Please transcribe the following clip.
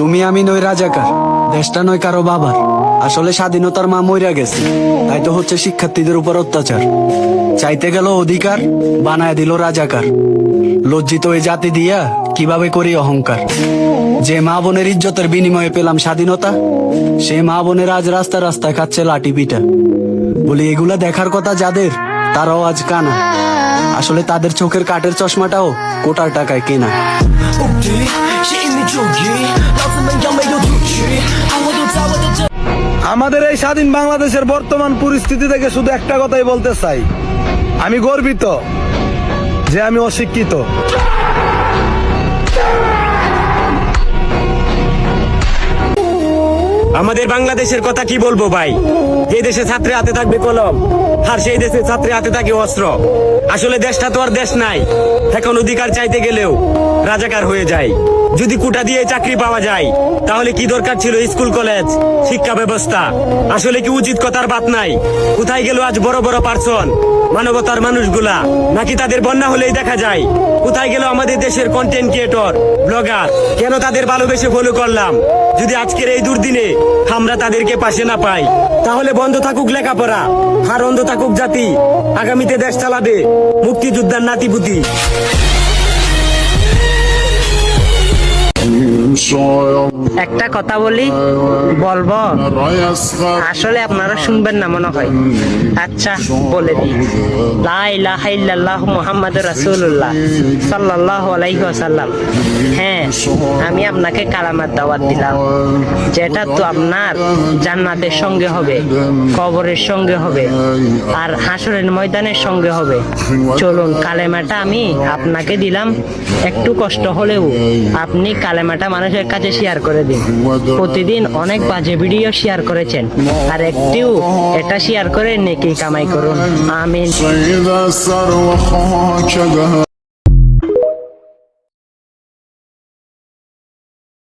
তুমি আমি নই রাজাকার, দেশটা নয় কারও বাবার। আসলে স্বাধীনতার মা মইরা গেছে, তাই তো হচ্ছে শিক্ষার্থীদের উপর অত্যাচার। চাইতে গেল অধিকার, বানায় দিল রাজাকার। লজ্জিত ওই জাতি দিয়া কীভাবে করি অহংকার? যে মা বোনের ইজ্জতের বিনিময়ে পেলাম স্বাধীনতা, সে মা বোনের আজ রাস্তা রাস্তায় খাচ্ছে লাঠি পিঠা বলি, এগুলা দেখার কথা যাদের, তারাও আজ কানা। আসলে তাদের চোখের কাঠের চশমাটাও কোটার টাকায় কেনা। আমাদের এই স্বাধীন বাংলাদেশের বর্তমান পরিস্থিতি থেকে শুধু একটা কথাই বলতে চাই। আমি গর্বিত যে আমি অশিক্ষিত। আমাদের বাংলাদেশের কথা কি বলব ভাই? যে দেশে ছাত্রের হাতে থাকবে কলম, আর সেই দেশে ছাত্রের হাতে থাকে অস্ত্র। আসলে দেশটা তো আর দেশ নাই। এখন অধিকার চাইতে গেলেও রাজাকার হয়ে যায়। যদি কোটা দিয়ে চাকরি পাওয়া যায়, তাহলে কি দরকার ছিল স্কুল, কলেজ, শিক্ষা ব্যবস্থা? আসলে কি উচিত কথার বাত নাই? কোথায় গেল আজ বড় বড় পার্সন? মানবতার মানুষগুলা নাকি তাদের বন্যা হলেই দেখা যায়? কোথায় গেল আমাদের দেশের কন্টেন্ট ক্রিয়েটর ব্লগার কেন তাদের ভালোবেসে ফলো করলাম? যদি আজকের এই দুর্দিনে আমরা তাদেরকে পাশে না পাই, তাহলে বন্ধ থাকুক লেখাপড়া, আর অন্ধ থাকুক জাতি। আগামীতে দেশ চালাবে মুক্তিযোদ্ধার নাতিপুতি। একটা কথা বলি, বলব? আসলে আপনারা শুনবেন না মনে হয়। আচ্ছা বলে দিই। লা ইলাহা ইল্লাল্লাহু মুহাম্মাদুর রাসূলুল্লাহ সাল্লাল্লাহু হ্যাঁ আমি আপনাকে কালামার দাওয়াত দিলাম। যেটা তো আপনার জান্নাতের সঙ্গে হবে, কবরের সঙ্গে হবে, আর হাসরের ময়দানের সঙ্গে হবে। চলুন, কালেমাটা আমি আপনাকে দিলাম। একটু কষ্ট হলেও আপনি কালেমাটা মানুষের মানুষের কাছে শেয়ার করে দিন। প্রতিদিন অনেক বাজে ভিডিও শেয়ার করেছেন। আর একটিও এটা শেয়ার করে নেকি কামাই করুন। আমিন।